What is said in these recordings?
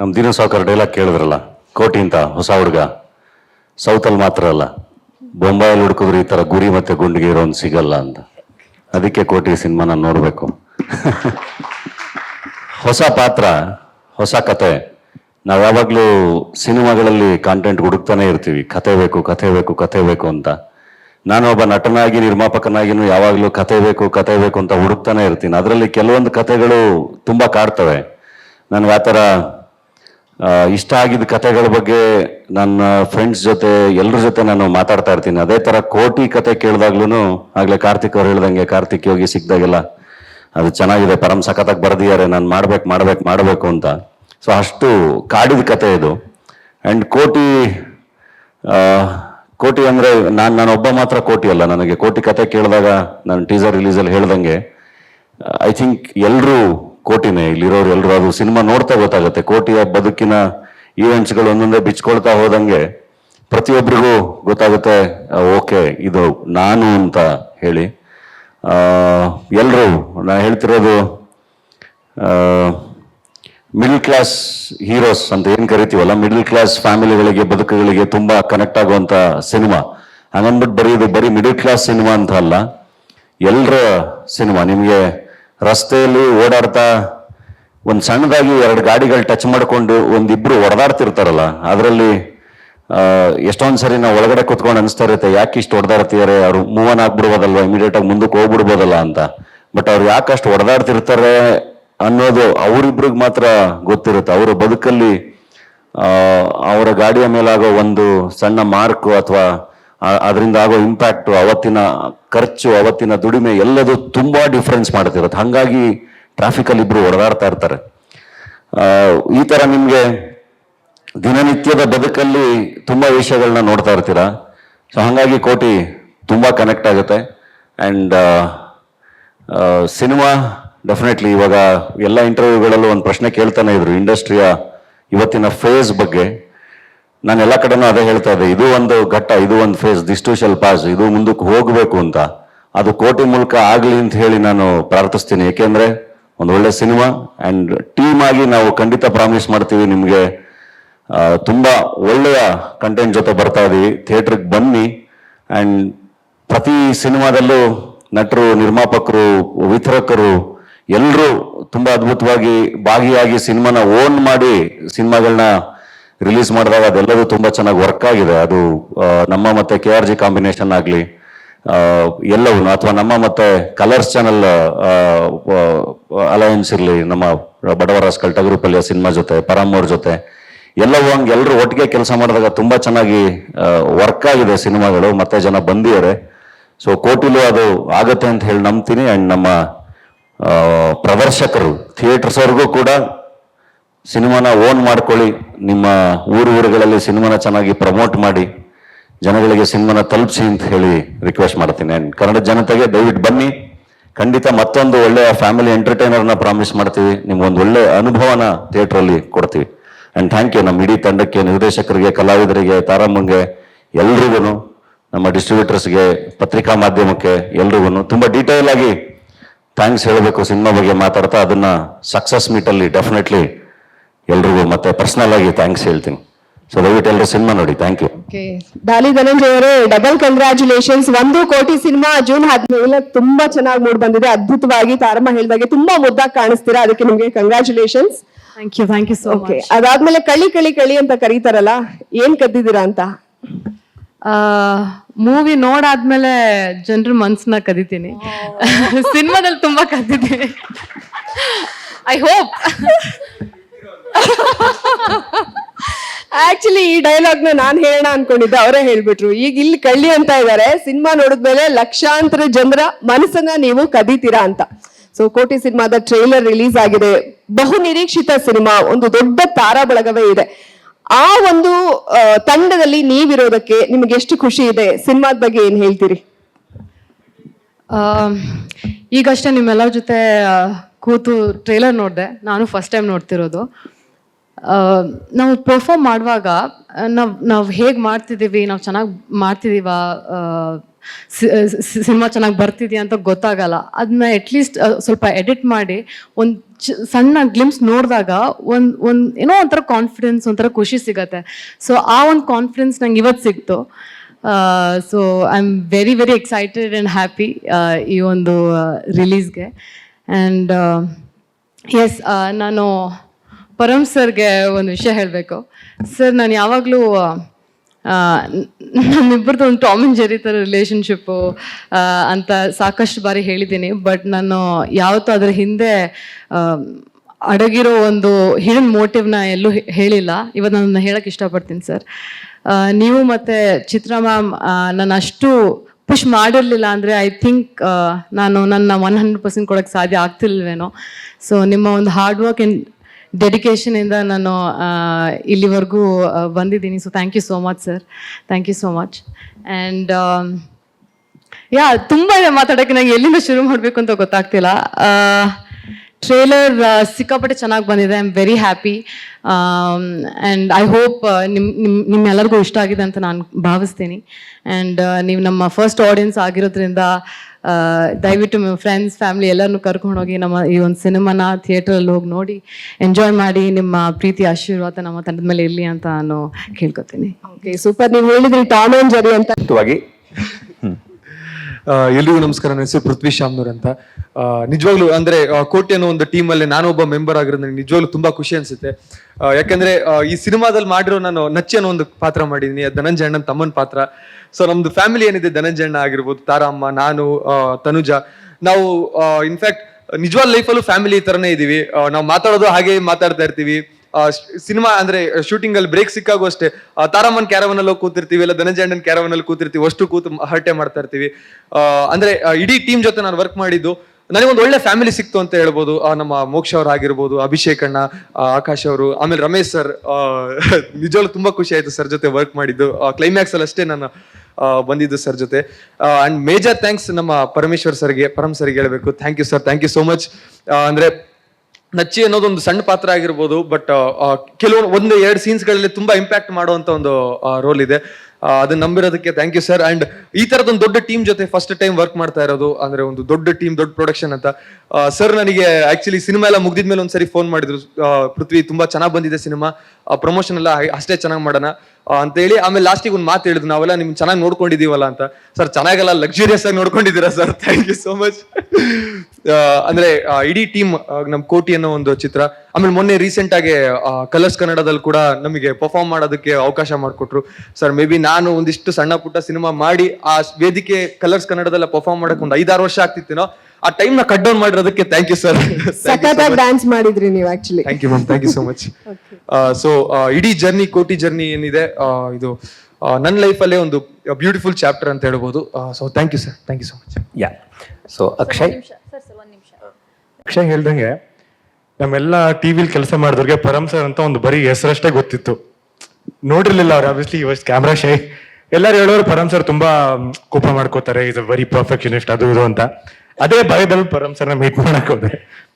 ನಮ್ಮ ದಿನ ಸಾವುಕಾರ ಡೈಲಾಗ್ ಕೇಳಿದ್ರಲ್ಲ, ಕೋಟಿ ಅಂತ ಹೊಸ ಹುಡುಗ. ಸೌತಲ್ಲಿ ಮಾತ್ರ ಅಲ್ಲ, ಬೊಂಬಾಯಲ್ಲಿ ಹುಡುಕಿದ್ರೆ ಈ ಥರ ಗುರಿ ಮತ್ತು ಗುಂಡಿಗೆ ಇರೋನ್ ಸಿಗಲ್ಲ ಅಂತ. ಅದಕ್ಕೆ ಕೋಟಿ ಸಿನಿಮಾನ ನೋಡಬೇಕು. ಹೊಸ ಪಾತ್ರ, ಹೊಸ ಕತೆ. ನಾವು ಯಾವಾಗಲೂ ಸಿನಿಮಾಗಳಲ್ಲಿ ಕಾಂಟೆಂಟ್ ಹುಡುಕ್ತಾನೆ ಇರ್ತೀವಿ. ಕತೆ ಬೇಕು ಕತೆ ಬೇಕು ಕತೆ ಬೇಕು ಅಂತ. ನಾನು ಒಬ್ಬ ನಟನಾಗಿ, ನಿರ್ಮಾಪಕನಾಗಿನೂ ಯಾವಾಗಲೂ ಕತೆ ಬೇಕು ಕತೆ ಬೇಕು ಅಂತ ಹುಡುಕ್ತಾನೆ ಇರ್ತೀನಿ. ಅದರಲ್ಲಿ ಕೆಲವೊಂದು ಕತೆಗಳು ತುಂಬ ಕಾಡ್ತವೆ. ನನಗೆ ಆ ಥರ ಇಷ್ಟ ಆಗಿದ್ದ ಕತೆಗಳ ಬಗ್ಗೆ ನನ್ನ ಫ್ರೆಂಡ್ಸ್ ಜೊತೆ ಎಲ್ಲರ ಜೊತೆ ನಾನು ಮಾತಾಡ್ತಾ ಇರ್ತೀನಿ. ಅದೇ ಥರ ಕೋಟಿ ಕತೆ ಕೇಳಿದಾಗ್ಲೂ ಆಗಲೇ ಕಾರ್ತಿಕ್ ಅವ್ರು ಹೇಳ್ದಂಗೆ ಕಾರ್ತಿಕ್ ಯೋಗಿ ಸಿಕ್ದಾಗೆಲ್ಲ ಅದು ಚೆನ್ನಾಗಿದೆ, ಪರಂ ಸಖತ್ತಾಗಿ ಬರ್ದಿದ್ದಾರೆ, ನಾನು ಮಾಡ್ಬೇಕು ಮಾಡ್ಬೇಕು, ಮಾಡಬೇಕು ಅಂತ. ಸೊ ಅಷ್ಟು ಕಾಡಿದ ಕತೆ ಇದು. ಆ್ಯಂಡ್ ಕೋಟಿ ಕೋಟಿ ಅಂದರೆ ನಾನು ನಾನೊಬ್ಬ ಮಾತ್ರ ಕೋಟಿ ಅಲ್ಲ, ನನಗೆ ಕೋಟಿ ಕತೆ ಕೇಳಿದಾಗ ನಾನು ಟೀಸರ್ ರಿಲೀಸಲ್ಲಿ ಹೇಳ್ದಂಗೆ ಐ ಥಿಂಕ್ ಎಲ್ಲರೂ ಕೋಟಿನೇ ಇಲ್ಲಿರೋರು ಎಲ್ಲರೂ ಅದು ಸಿನಿಮಾ ನೋಡ್ತಾ ಗೊತ್ತಾಗುತ್ತೆ. ಕೋಟಿಯ ಬದುಕಿನ ಈವೆಂಟ್ಸ್ಗಳು ಒಂದೊಂದೇ ಬಿಚ್ಕೊಳ್ತಾ ಹೋದಂಗೆ ಪ್ರತಿಯೊಬ್ಬರಿಗೂ ಗೊತ್ತಾಗುತ್ತೆ ಓಕೆ, ಇದು ನಾನು ಅಂತ ಹೇಳಿ. ಎಲ್ಲರೂ ನಾ ಹೇಳ್ತಿರೋದು ಮಿಡಲ್ ಕ್ಲಾಸ್ ಹೀರೋಸ್ ಅಂತ ಏನು ಕರಿತೀವಲ್ಲ ಮಿಡಲ್ ಕ್ಲಾಸ್ ಫ್ಯಾಮಿಲಿಗಳಿಗೆ ಬದುಕುಗಳಿಗೆ ತುಂಬಾ ಕನೆಕ್ಟ್ ಆಗುವಂಥ ಸಿನಿಮಾ. ಹಂಗಂದ್ಬಿಟ್ಟು ಬರೀ ಇದು ಬರೀ ಮಿಡಲ್ ಕ್ಲಾಸ್ ಸಿನಿಮಾ ಅಂತ ಅಲ್ಲ ಎಲ್ಲರ ಸಿನಿಮಾ. ನಿಮಗೆ ರಸ್ತೆಯಲ್ಲಿ ಓಡಾಡ್ತಾ ಒಂದು ಸಣ್ಣದಾಗಿ ಎರಡು ಗಾಡಿಗಳು ಟಚ್ ಮಾಡಿಕೊಂಡು ಒಂದಿಬ್ರು ಹೊಡೆದಾಡ್ತಿರ್ತಾರಲ್ಲ ಅದರಲ್ಲಿ ಎಷ್ಟೊಂದು ಸರಿ ನಾವು ಒಳಗಡೆ ಕುತ್ಕೊಂಡು ಅನಿಸ್ತಾ ಇರುತ್ತೆ, ಯಾಕೆ ಇಷ್ಟು ಹೊಡೆದಾಡ್ತಿದ್ದಾರೆ ಅವ್ರು ಮೂವ್ ಆನ್ ಆಗ್ಬಿಡ್ಬೋದಲ್ವ ಇಮಿಡಿಯೇಟ್ ಆಗಿ ಮುಂದಕ್ಕೆ ಹೋಗ್ಬಿಡ್ಬೋದಲ್ಲ ಅಂತ. ಬಟ್ ಅವ್ರು ಯಾಕಷ್ಟು ಹೊಡೆದಾಡ್ತಿರ್ತಾರೆ ಅನ್ನೋದು ಅವರಿಬ್ರಿಗೆ ಮಾತ್ರ ಗೊತ್ತಿರುತ್ತೆ. ಅವರ ಬದುಕಲ್ಲಿ ಅವರ ಗಾಡಿಯ ಮೇಲಾಗೋ ಒಂದು ಸಣ್ಣ ಮಾರ್ಕ್ ಅಥವಾ ಅದರಿಂದ ಆಗೋ ಇಂಪ್ಯಾಕ್ಟ್ ಅವತ್ತಿನ ಖರ್ಚು, ಅವತ್ತಿನ ದುಡಿಮೆ ಎಲ್ಲದು ತುಂಬಾ ಡಿಫ್ರೆನ್ಸ್ ಮಾಡ್ತಿರುತ್ತೆ. ಹಾಗಾಗಿ ಟ್ರಾಫಿಕಲ್ಲಿ ಇಬ್ರು ಓಡಾಡ್ತಾ ಇರ್ತಾರೆ. ಈ ತರ ನಿಮಗೆ ದಿನನಿತ್ಯದ ಬದುಕಲ್ಲಿ ತುಂಬಾ ವಿಷಯಗಳನ್ನ ನೋಡ್ತಾ ಇರ್ತೀರ? ಸೊ ಹಾಗಾಗಿ ಕೋಟಿ ತುಂಬಾ ಕನೆಕ್ಟ್ ಆಗುತ್ತೆ. ಆ್ಯಂಡ್ ಸಿನಿಮಾ ಡೆಫಿನೆಟ್ಲಿ ಇವಾಗ ಎಲ್ಲ ಇಂಟರ್ವ್ಯೂಗಳಲ್ಲೂ ಒಂದು ಪ್ರಶ್ನೆ ಕೇಳ್ತಾನೆ ಇದ್ರು. ಇಂಡಸ್ಟ್ರಿಯ ಇವತ್ತಿನ ಫೇಸ್ ಬಗ್ಗೆ. ನಾನು ಎಲ್ಲ ಕಡೆನೂ ಅದೇ ಹೇಳ್ತಾ ಇದ್ದೆ. ಇದು ಒಂದು ಘಟ್ಟ, ಇದು ಒಂದು phase this to shell pass ಇದು ಮುಂದಕ್ಕೆ ಹೋಗಬೇಕು ಅಂತ. ಅದು ಕೋಟಿ ಮೂಲಕ ಆಗಲಿ ಅಂತ ಹೇಳಿ ನಾನು ಪ್ರಾರ್ಥಿಸ್ತೀನಿ. ಏಕೆಂದರೆ ಒಂದು ಒಳ್ಳೆ ಸಿನಿಮಾ ಆ್ಯಂಡ್ ಟೀಮ್ ಆಗಿ ನಾವು ಖಂಡಿತ ಪ್ರಾಮಿಸ್ ಮಾಡ್ತೀವಿ ನಿಮಗೆ. ತುಂಬಾ ಒಳ್ಳೆಯ ಕಂಟೆಂಟ್ ಜೊತೆ ಬರ್ತಾ ಇದೀವಿ. ಥಿಯೇಟ್ರಿಗೆ ಬನ್ನಿ. ಆ್ಯಂಡ್ ಪ್ರತಿ ಸಿನಿಮಾದಲ್ಲೂ ನಟರು, ನಿರ್ಮಾಪಕರು, ವಿತರಕರು ಎಲ್ಲರೂ ತುಂಬಾ ಅದ್ಭುತವಾಗಿ ಭಾಗಿಯಾಗಿ ಸಿನಿಮಾನ ಓನ್ ಮಾಡಿ ಸಿನಿಮಾಗಳನ್ನ ರಿಲೀಸ್ ಮಾಡಿದಾಗ ಅದೆಲ್ಲದೂ ತುಂಬ ಚೆನ್ನಾಗಿ ವರ್ಕ್ ಆಗಿದೆ. ಅದು ನಮ್ಮ ಮತ್ತೆ ಕೆ ಆರ್ ಜಿ ಕಾಂಬಿನೇಷನ್ ಆಗಲಿ ಎಲ್ಲವೂ ಅಥವಾ ನಮ್ಮ ಮತ್ತೆ ಕಲರ್ಸ್ ಚಾನಲ್ ಅಲಯನ್ಸ್ ಇರಲಿ, ನಮ್ಮ ಬಡವರ ಸ್ಕಲ್ಟ ಗ್ರೂಪಲ್ಲಿಯ ಸಿನಿಮಾ ಜೊತೆ ಪರಾಮೋರ್ ಜೊತೆ, ಎಲ್ಲವೂ ಹಂಗೆ ಎಲ್ಲರೂ ಒಟ್ಟಿಗೆ ಕೆಲಸ ಮಾಡಿದಾಗ ತುಂಬ ಚೆನ್ನಾಗಿ ವರ್ಕ್ ಆಗಿದೆ ಸಿನಿಮಾಗಳು, ಮತ್ತೆ ಜನ ಬಂದಿದ್ದಾರೆ. ಸೊ ಕೋಟಿಲು ಅದು ಆಗತ್ತೆ ಅಂತ ಹೇಳಿ ನಂಬ್ತೀನಿ. ಅಂಡ್ ನಮ್ಮ ಪ್ರದರ್ಶಕರು ಥಿಯೇಟರ್ಸ್ ಅವ್ರಿಗೂ ಕೂಡ ಸಿನಿಮಾನ ಓನ್ ಮಾಡ್ಕೊಳ್ಳಿ. ನಿಮ್ಮ ಊರು ಊರುಗಳಲ್ಲಿ ಸಿನಿಮಾನ ಚೆನ್ನಾಗಿ ಪ್ರಮೋಟ್ ಮಾಡಿ. ಜನಗಳಿಗೆ ಸಿನಿಮಾನ ತಲುಪಿಸಿ ಅಂತ ಹೇಳಿ ರಿಕ್ವೆಸ್ಟ್ ಮಾಡ್ತೀನಿ. ಆ್ಯಂಡ್ ಕನ್ನಡ ಜನತೆಗೆ ದಯವಿಟ್ಟು ಬನ್ನಿ. ಖಂಡಿತ ಮತ್ತೊಂದು ಒಳ್ಳೆಯ ಫ್ಯಾಮಿಲಿ ಎಂಟರ್ಟೈನರ್ನ ಪ್ರಾಮಿಸ್ ಮಾಡ್ತೀವಿ. ನಿಮ್ಗೊಂದು ಒಳ್ಳೆಯ ಅನುಭವನ ಥಿಯೇಟ್ರಲ್ಲಿ ಕೊಡ್ತೀವಿ. ಆ್ಯಂಡ್ ಥ್ಯಾಂಕ್ ಯು ನಮ್ಮ ಇಡೀ ತಂಡಕ್ಕೆ, ನಿರ್ದೇಶಕರಿಗೆ, ಕಲಾವಿದರಿಗೆ ತಾರಮ್ಮಂಗೆ ಎಲ್ರಿಗೂ ನಮ್ಮ ಡಿಸ್ಟ್ರಿಬ್ಯೂಟರ್ಸ್ಗೆ ಪತ್ರಿಕಾ ಮಾಧ್ಯಮಕ್ಕೆ ಎಲ್ರಿಗೂ ತುಂಬ ಡೀಟೇಲ್ ಆಗಿ ಥ್ಯಾಂಕ್ಸ್ ಹೇಳಬೇಕು ಸಿನಿಮಾ ಬಗ್ಗೆ ಮಾತಾಡ್ತಾ. ಅದನ್ನು ಸಕ್ಸಸ್ ಮೀಟಲ್ಲಿ ಡೆಫಿನೆಟ್ಲಿ ಎಲ್ರಿಗೂ ಮತ್ತೆ ಪರ್ಸನಲ್ ಆಗಿ ಥ್ಯಾಂಕ್ಸ್ ಹೇಳ್ತೀನಿ. ಸೊ ದಯವಿಟ್ಟು ಎಲ್ಲರೂ ಸಿನಿಮಾ ನೋಡಿ thank you okay Dolly Dhananjaya ಅವರೇ ಡಬಲ್ ಕಂಗ್ರಾಚುಲೇಷನ್ಸ್ ಒಂದು ಕೋಟಿ ಸಿನಿಮಾ ಜೂನ್ ಹದಿನೇಳು ತುಂಬಾ ಚೆನ್ನಾಗಿ ಮೂಡ್ ಬಂದಿದೆ. ಅದ್ಭುತವಾಗಿ ತಾರಮ್ಮ ಹೇಳಿದಾಗೆ ತುಂಬಾ ಮುದ್ದಾಗಿ ಕಾಣಿಸ್ತೀರಾ. ಅದಕ್ಕೆ ನಿಮ್ಗೆ congratulations thank you thank you so okay ಅದಾದ್ಮೇಲೆ ಕಳಿ ಕಳಿ ಕಳಿ ಅಂತ ಕರೀತಾರಲ್ಲ ಏನ್ ಕದ್ದಿದ್ದೀರಾ ಅಂತ? ಮೂವಿ ನೋಡಾದ್ಮೇಲೆ ಜನರ ಮನ್ಸನ್ನ ಕದಿತೀನಿ. ಸಿನಿಮಾದಲ್ಲಿ ತುಂಬಾ ಕದ್ದಿದ್ದೀನಿ. ಐ ಹೋಪ್ ಆಕ್ಚುಲಿ ಈ ಡೈಲಾಗ್ನ ನಾನ್ ಹೇಳೋಣ ಅನ್ಕೊಂಡಿದ್ದೆ. ಅವರೇ ಹೇಳ್ಬಿಟ್ರು. ಈಗ ಇಲ್ಲಿ ಕಳ್ಳಿ ಅಂತ ಇದಾರೆ. ಸಿನಿಮಾ ನೋಡಿದ್ಮೇಲೆ ಲಕ್ಷಾಂತರ ಜನರ ಮನಸ್ಸನ್ನ ನೀವು ಕದೀತೀರಾ ಅಂತ. ಸೊ ಕೋಟಿ ಸಿನಿಮಾದ ಟ್ರೈಲರ್ ರಿಲೀಸ್ ಆಗಿದೆ. ಬಹು ನಿರೀಕ್ಷಿತ ಸಿನಿಮಾ. ಒಂದು ದೊಡ್ಡ ತಾರಾ ಬಳಗವೇ ಇದೆ. ಆ ಒಂದು ತಂಡದಲ್ಲಿ ನೀವಿರೋದಕ್ಕೆ ನಿಮ್ಗೆ ಎಷ್ಟು ಖುಷಿ ಇದೆ? ಸಿನಿಮಾದ ಬಗ್ಗೆ ಏನ್ ಹೇಳ್ತೀರಿ? ಈಗಷ್ಟೇ ನಿಮ್ಮೆಲ್ಲರ ಜೊತೆ ಕೂತು ಟ್ರೇಲರ್ ನೋಡಿದೆ. ನಾನು ಫಸ್ಟ್ ಟೈಮ್ ನೋಡ್ತಿರೋದು. ನಾವು ಪರ್ಫಾರ್ಮ್ ಮಾಡುವಾಗ ನಾವು ನಾವು ಹೇಗೆ ಮಾಡ್ತಿದ್ದೀವಿ, ನಾವು ಚೆನ್ನಾಗಿ ಮಾಡ್ತಿದ್ದೀವ ಸಿನಿಮಾ ಚೆನ್ನಾಗಿ ಬರ್ತಿದೆಯಾ ಅಂತ ಗೊತ್ತಾಗಲ್ಲ. ಅದನ್ನ ಅಟ್ಲೀಸ್ಟ್ ಸ್ವಲ್ಪ ಎಡಿಟ್ ಮಾಡಿ, ಒಂದು ಸಣ್ಣ ಗ್ಲಿಮ್ಸ್ ನೋಡಿದಾಗ ಒಂದು ಒಂದು, ಏನೋ ಒಂಥರ ಕಾನ್ಫಿಡೆನ್ಸ್ ಒಂಥರ ಖುಷಿ ಸಿಗತ್ತೆ. ಸೊ ಆ ಒಂದು ಕಾನ್ಫಿಡೆನ್ಸ್ ನಂಗೆ ಇವತ್ತು ಸಿಕ್ತು. So I am very very excited and happy ಈ ಒಂದು ರಿಲೀಸ್ಗೆ ಆ್ಯಂಡ್ ಎಸ್ ನಾನು ಪರಮ್ ಸರ್ಗೆ ಒಂದು ವಿಷಯ ಹೇಳಬೇಕು. ಸರ್, ನಾನು ಯಾವಾಗಲೂ ನಮ್ಮಿಬ್ಬರದ್ದು ಒಂದು ಟಾಮ್ ಅಂಡ್ ಜೆರಿ ಥರ ರಿಲೇಷನ್ಶಿಪ್ಪು ಅಂತ ಸಾಕಷ್ಟು ಬಾರಿ ಹೇಳಿದ್ದೀನಿ. ಬಟ್ ನಾನು ಯಾವತ್ತೂ ಅದರ ಹಿಂದೆ ಅಡಗಿರೋ ಒಂದು ಹಿಡನ್ ಮೋಟಿವ್ನ ಎಲ್ಲೂ ಹೇಳಿಲ್ಲ. ಇವತ್ತು ನಾನು ಹೇಳಕ್ಕೆ ಇಷ್ಟಪಡ್ತೀನಿ, ಸರ್. ನೀವು ಮತ್ತು ಚಿತ್ರ ಮ್ಯಾಮ್ ನಾನು ಅಷ್ಟು ಪುಷ್ ಮಾಡಿರಲಿಲ್ಲ ಅಂದರೆ ಐ ಥಿಂಕ್ ನಾನು ನನ್ನ ಒನ್ ಹಂಡ್ರೆಡ್ ಪರ್ಸೆಂಟ್ ಕೊಡೋಕ್ಕೆ ಸಾಧ್ಯ ಆಗ್ತಿಲ್ವೇನೋ. ಸೊ, ನಿಮ್ಮ ಒಂದು ಹಾರ್ಡ್ ವರ್ಕ್ ಆ್ಯಂಡ್ ಡೆಡಿಕೇಶನಿಂದ ನಾನು ಇಲ್ಲಿವರೆಗೂ ಬಂದಿದ್ದೀನಿ. So thank you so much sir thank you so much and yeah, ತುಂಬ ಮಾತಾಡೋಕ್ಕೆ ನಂಗೆ ಎಲ್ಲಿಂದ ಶುರು ಮಾಡಬೇಕು ಅಂತ ಗೊತ್ತಾಗ್ತಿಲ್ಲ. ಟ್ರೇಲರ್ ಸಿಕ್ಕಾಪಟ್ಟೆ ಚೆನ್ನಾಗಿ ಬಂದಿದೆ. I am very happy and I hope ನಿಮ್ಮ ನಿಮ್ಮ ನಿಮ್ಮೆಲ್ಲರಿಗೂ ಇಷ್ಟ ಆಗಿದೆ ಅಂತ ನಾನು ಭಾವಿಸ್ತೀನಿ. ಆ್ಯಂಡ್ ನೀವು ನಮ್ಮ ಫಸ್ಟ್ ಆಡಿಯನ್ಸ್ ಆಗಿರೋದ್ರಿಂದ ದಯವಿಟ್ಟು ನಿಮ್ಮ ಫ್ರೆಂಡ್ಸ್ ಫ್ಯಾಮಿಲಿ ಎಲ್ಲರನ್ನೂ ಕರ್ಕೊಂಡೋಗಿ ನಮ್ಮ ಈ ಒಂದು ಸಿನಿಮಾನ ಥಿಯೇಟ್ರಲ್ಲಿ ಹೋಗಿ ನೋಡಿ ಎಂಜಾಯ್ ಮಾಡಿ ನಿಮ್ಮ ಪ್ರೀತಿ ಆಶೀರ್ವಾದ ನಮ್ಮ ತಂಡದ ಮೇಲೆ ಇರಲಿ ಅಂತ ನಾನು ಕೇಳ್ಕೊತೀನಿ. ಓಕೆ ಸೂಪರ್ ನೀವು ಹೇಳಿದ್ರಿ ಟಾಮ್ ಅಂಡ್ ಜೆರಿ ಅಂತ. ಎಲ್ರಿಗೂ ನಮಸ್ಕಾರ. ನನ್ನ ಹೆಸರು ಪೃಥ್ವಿ ಶಾಮ್ನೂರ್ ಅಂತ. ನಿಜವಾಗ್ಲೂ ಅಂದ್ರೆ ಕೋಟೆ ಅನ್ನೋ ಒಂದು ಟೀಮ್ ಅಲ್ಲಿ ನಾನು ಒಬ್ಬ ಮೆಂಬರ್ ಆಗಿರೋದು ನನಗೆ ನಿಜವಾಗ್ಲೂ ತುಂಬಾ ಖುಷಿ ಅನ್ಸುತ್ತೆ. ಯಾಕಂದ್ರೆ ಈ ಸಿನಿಮಾದಲ್ಲಿ ಮಾಡಿರೋ ನಾನು ನಚ್ಚಿ ಅನ್ನೋ ಒಂದು ಪಾತ್ರ ಮಾಡಿದೀನಿ. ಅದು ಧನಂಜಯ ಅಣ್ಣನ ತಮ್ಮನ ಪಾತ್ರ. ಸೊ ನಮ್ದು ಫ್ಯಾಮಿಲಿ ಏನಿದೆ, ಧನಂಜಯ ಅಣ್ಣ ಆಗಿರ್ಬೋದು, ತಾರಮ್ಮ, ನಾನು ತನುಜ. ನಾವು ಇನ್ಫ್ಯಾಕ್ಟ್ ನಿಜವಾದ ಲೈಫಲ್ಲೂ ಫ್ಯಾಮಿಲಿ ತರನೇ ಇದೀವಿ. ನಾವು ಮಾತಾಡೋದು ಹಾಗೆ ಮಾತಾಡ್ತಾ ಇರ್ತೀವಿ. ಸಿನಿಮಾ ಅಂದ್ರೆ ಶೂಟಿಂಗ್ ಅಲ್ಲಿ ಬ್ರೇಕ್ ಸಿಕ್ಕಾಗೂ ಅಷ್ಟೇ ತಾರಾಮನ್ ಕ್ಯಾರವನ್ ಅಲ್ಲಿ ಕೂತಿರ್ತೀವಿ, ಇಲ್ಲ ಧನಂಜಯಣ್ಣನ್ ಕ್ಯಾರವನ್ ಅಲ್ಲಿ ಕೂತಿರ್ತೀವಿ, ಅಷ್ಟು ಕೂತು ಹರಟೆ ಮಾಡ್ತಾ ಇರ್ತೀವಿ. ಅಂದ್ರೆ ಇಡೀ ಟೀಮ್ ಜೊತೆ ನಾನು ವರ್ಕ್ ಮಾಡಿದ್ದು, ನನಗೊಂದು ಒಳ್ಳೆ ಫ್ಯಾಮಿಲಿ ಸಿಕ್ತು ಅಂತ ಹೇಳ್ಬೋದು. ನಮ್ಮ ಮೋಕ್ಷ ಅವ್ರು ಆಗಿರ್ಬೋದು, ಅಭಿಷೇಕ್ ಅಣ್ಣ ಆಕಾಶ್ ಅವರು, ಆಮೇಲೆ ರಮೇಶ್ ಸರ್ ನಿಜವಾಗ್ಲೂ ತುಂಬಾ ಖುಷಿ ಆಯ್ತು ಸರ್ ಜೊತೆ ವರ್ಕ್ ಮಾಡಿದ್ದು. ಕ್ಲೈಮ್ಯಾಕ್ಸ್ ಅಲ್ಲಿ ಅಷ್ಟೇ ನಾನು ಬಂದಿದ್ದು ಸರ್ ಜೊತೆ. ಅಂಡ್ ಮೇಜರ್ ಥ್ಯಾಂಕ್ಸ್ ನಮ್ಮ ಪರಮೇಶ್ವರ್ ಸರ್ಗೆ ಪರಮ್ ಸರ್ಗೆ ಹೇಳ್ಬೇಕು. Thank you sir thank you so much ಅಂದ್ರೆ ನಚ್ಚಿ ಅನ್ನೋದೊಂದು ಸಣ್ಣ ಪಾತ್ರ ಆಗಿರ್ಬೋದು ಬಟ್ ಕೆಲವೊಂದು ಒಂದು ಎರಡು ಸೀನ್ಸ್ಗಳಲ್ಲಿ ತುಂಬಾ ಇಂಪ್ಯಾಕ್ಟ್ ಮಾಡುವಂತ ಒಂದು ರೋಲ್ ಇದೆ. ಅದನ್ನ ನಂಬಿರೋದಕ್ಕೆ ಥ್ಯಾಂಕ್ ಯು ಸರ್ ಅಂಡ್ ಈ ತರದೊಂದು ದೊಡ್ಡ ಟೀಮ್ ಜೊತೆ ಫಸ್ಟ್ ಟೈಮ್ ವರ್ಕ್ ಮಾಡ್ತಾ ಇರೋದು ಅಂದ್ರೆ ಒಂದು ದೊಡ್ಡ ಟೀಮ್ ದೊಡ್ಡ ಪ್ರೊಡಕ್ಷನ್ ಅಂತ. ಸರ್ ನನಗೆ ಆಕ್ಚುಲಿ ಸಿನಿಮಾ ಎಲ್ಲ ಮುಗಿದ್ಮೇಲೆ ಒಂದ್ಸರಿ ಫೋನ್ ಮಾಡಿದ್ರು. ಪೃಥ್ವಿ ತುಂಬಾ ಚೆನ್ನಾಗಿ ಬಂದಿದೆ ಸಿನಿಮಾ ಪ್ರಮೋಷನ್ ಎಲ್ಲ ಅಷ್ಟೇ ಚೆನ್ನಾಗಿ ಮಾಡೋಣ. ಅಂತ ಹೇಳಿ ಆಮೇಲೆ ಲಾಸ್ಟಿಗೆ ಒಂದು ಮಾತು ಹೇಳಿದ್ರು ನಾವೆಲ್ಲ ನಿಮ್ಗೆ ಚೆನ್ನಾಗಿ ನೋಡ್ಕೊಂಡಿದೀವಲ್ಲ ಅಂತ. ಸರ್ ಚೆನ್ನಾಗೆಲ್ಲ ಲಕ್ಸುರಿಯಸ್ ಆಗಿ ನೋಡ್ಕೊಂಡಿದ್ದೀರಾ sir thank you so much ಅಂದ್ರೆ ಇಡೀ ಟೀಮ್ ನಮ್ ಕೋಟಿ ಅನ್ನೋ ಒಂದು ಚಿತ್ರ. ಆಮೇಲೆ ಮೊನ್ನೆ ರೀಸೆಂಟ್ ಆಗಿ ಕಲರ್ಸ್ ಕನ್ನಡದಲ್ಲಿ ಕೂಡ ನಮಗೆ ಪರ್ಫಾರ್ಮ್ ಮಾಡೋದಕ್ಕೆ ಅವಕಾಶ ಮಾಡಿಕೊಟ್ರು. ಸರ್ ಮೇ ಬಿ ನಾನು ಒಂದಿಷ್ಟು ಸಣ್ಣ ಪುಟ್ಟ ಸಿನಿಮಾ ಮಾಡಿ ಆ ವೇದಿಕೆ ಕಲರ್ಸ್ ಕನ್ನಡದಲ್ಲ ಪರ್ಫಾರ್ಮ್ ಮಾಡಕ್ ಒಂದು ಐದಾರು ವರ್ಷ ಆಗ್ತಿತ್ತೇನೋ ಆ ಟೈಮ್ನ ಕಟ್ ಡೌನ್ ಮಾಡಿರೋದಕ್ಕೆ ಥ್ಯಾಂಕ್ ಯು ಸರ್ ಸಖತ್ತಾಗಿ ಡ್ಯಾನ್ಸ್ ಮಾಡಿದ್ರಿ ನೀವು actually thank you ma'am thank you so much so ಇಡೀ ಜರ್ನಿ ಕೋಟಿ ಜರ್ನಿ ಏನಿದೆ ಇದು ನನ್ನ ಲೈಫಲ್ಲೇ ಒಂದು ಬ್ಯೂಟಿಫುಲ್ ಚಾಪ್ಟರ್ ಅಂತ ಹೇಳ್ಬೋದು. So thank you sir thank you so much yeah so Akshay Akshay ಹೇಳ್ದಂಗೆ ನಮ್ಮೆಲ್ಲ ಟಿವಿಲಿ ಕೆಲಸ ಮಾಡಿದವ್ರಿಗೆ ಪರಮ್ ಸರ್ ಅಂತ ಒಂದು ಬರೀ ಹೆಸರಷ್ಟೇ ಗೊತ್ತಿತ್ತು. ನೋಡಿರ್ಲಿಲ್ಲ ಅವ್ರು ಆಬ್ವಿಯಸ್ಲಿ ಇವತ್ತು ಕ್ಯಾಮ್ರಾ ಶೈ ಎಲ್ಲರೂ ಹೇಳೋರು ಪರಮ್ ಸರ್ ತುಂಬಾ ಕೋಪ ಮಾಡ್ಕೋತಾರೆ. ಇಸ್ ಅ ವೆರಿ ಪರ್ಫೆಕ್ಷನಿಸ್ಟ್ ಅದು ಇದು ಅಂತ. ಅದೇ ಭಯದಲ್ಲಿ ಪರಮ್ ಸರ್ನ ಮೀಟ್ ಮಾಡಕ್ ಹೋದೆ. ಆ,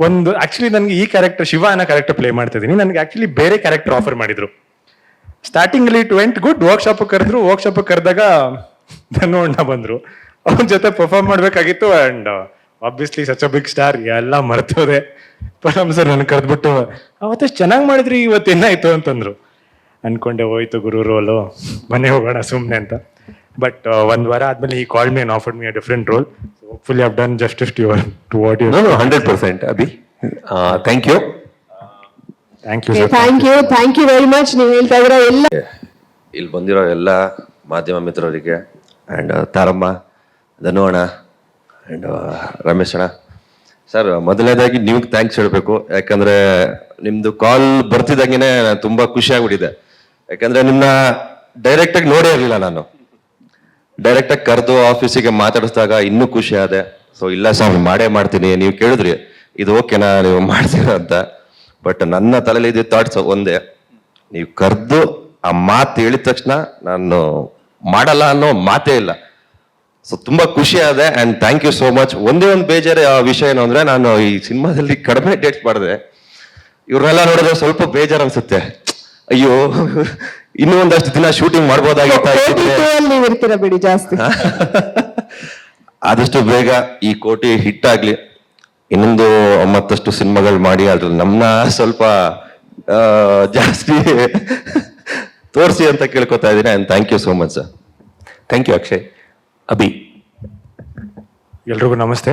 ಒಂದು ಆಕ್ಚುಲಿ ನನಗೆ ಈ ಕ್ಯಾರೆಕ್ಟರ್ ಶಿವ ಅನ್ನೋ ಕ್ಯಾರೆಕ್ಟರ್ ಪ್ಲೇ ಮಾಡ್ತಿದ್ದೀನಿ. ನನಗೆ ಆಕ್ಚುಲಿ ಬೇರೆ ಕ್ಯಾರೆಕ್ಟರ್ ಆಫರ್ ಮಾಡಿದ್ರು. Starting it went good workshop ಕರೆದ್ರು ವರ್ಕ್ಶಾಪ್ ಕರೆದಾಗ ಧನು ಅಣ್ಣ ಬಂದ್ರು. ಅವನ ಜೊತೆ ಪರ್ಫಾರ್ಮ್ ಮಾಡಬೇಕಾಗಿತ್ತು and obviously such a big star ಎಲ್ಲ ಮರ್ತೋದೆ. ಪರಮ್ ಸರ್ ನನ್ನ ಕರೆದ್ಬಿಟ್ಟು ಅವತ್ತಷ್ಟು ಚೆನ್ನಾಗಿ ಮಾಡಿದ್ರಿ ಇವತ್ತು? ಏನಾಯ್ತು? ಅಂತಂದ್ರು. ಅನ್ಕೊಂಡೆ, ಹೋಯ್ತು ಗುರು ರೋಲು ಮನೆ ಹೋಗೋಣ ಸುಮ್ಮನೆ ಅಂತ. ಬಟ್ ಒಂದ್ ವಾರ ಆದ್ಮೇಲೆ ಈ call me offer offered me a different role hopefully I've done justice to your to what you. No, no, hundred percent, Abhi. Uh, thank you. Thank you sir thank you thank you very much ನೀವು ಹೇಳ್ತಾ ಇದ್ರ ಎಲ್ಲ ಇಲ್ಲಿ ಬಂದಿರೋ ಎಲ್ಲ ಮಾಧ್ಯಮ ಮಿತ್ರರಿಗೆ and ತಾರಮ್ಮ ಧನು ಅಣ್ಣ ಆ್ಯಂಡ್ ರಮೇಶ್ ಅಣ್ಣ. ಸರ್ ಮೊದಲನೇದಾಗಿ ನಿಮ್ಗೆ ಥ್ಯಾಂಕ್ಸ್ ಹೇಳಬೇಕು. ಯಾಕಂದರೆ ನಿಮ್ಮದು ಕಾಲ್ ಬರ್ತಿದ್ದಂಗೆ ತುಂಬ ಖುಷಿ ಆಗ್ಬಿಟ್ಟಿದೆ. ಯಾಕಂದರೆ ನಿಮ್ಮನ್ನ ಡೈರೆಕ್ಟಾಗಿ ನೋಡೇ ಇರಲಿಲ್ಲ ನಾನು. ಡೈರೆಕ್ಟಾಗಿ ಕರೆದು ಆಫೀಸಿಗೆ ಮಾತಾಡಿಸಿದಾಗ ಇನ್ನೂ ಖುಷಿ ಆದೆ. ಸೊ ಇಲ್ಲ ಸ್ವಾಮಿ, ಮಾಡೇ ಮಾಡ್ತೀನಿ. ನೀವು ಕೇಳಿದ್ರಿ. ಇದು ಓಕೆನಾ ನೀವು ಮಾಡ್ತೀರಾ ಅಂತ. ಬಟ್ ನನ್ನ ತಲೆಯಲ್ಲಿ ಇದ್ದ ಥಾಟ್ಸ್ ಒಂದೇ. ನೀವು ಕರೆದು ಆ ಮಾತು ಹೇಳಿದ ತಕ್ಷಣ ನಾನು ಮಾಡಲ್ಲ ಅನ್ನೋ ಮಾತೇ ಇಲ್ಲ. ಸೊ ತುಂಬಾ ಖುಷಿ ಆದೆ and thank you so much ಒಂದೇ ಒಂದು ಬೇಜಾರು ವಿಷಯ ಏನು ಅಂದರೆ ನಾನು ಈ ಸಿನಿಮಾದಲ್ಲಿ ಕಡಿಮೆ ಡೇಟ್ಸ್ ಮಾಡಿದೆ. ಇವ್ರನ್ನೆಲ್ಲ ನೋಡಿದ್ರೆ ಸ್ವಲ್ಪ ಬೇಜಾರು ಅನ್ಸುತ್ತೆ. ಅಯ್ಯೋ ಇನ್ನೂ ಒಂದಷ್ಟು ದಿನ ಶೂಟಿಂಗ್ ಮಾಡ್ಬೋದಾಗಿತ್ತ ನೀವು ಇರ್ತೀರಾ ಬಿಡಿ ಜಾಸ್ತಿ. ಆದಷ್ಟು ಬೇಗ ಈ ಕೋಟಿ ಹಿಟ್ ಆಗ್ಲಿ. ಇನ್ನೊಂದು ಮತ್ತಷ್ಟು ಸಿನಿಮಾಗಳು ಮಾಡಿ ಅದ್ರಲ್ಲಿ ನಮ್ಮನ್ನ ಸ್ವಲ್ಪ ಜಾಸ್ತಿ ತೋರಿಸಿ ಅಂತ ಕೇಳ್ಕೊತಾ ಇದ್ದೀನಿ. And thank you so much sir thank you Akshay Abhi. ಎಲ್ರಿಗೂ ನಮಸ್ತೆ.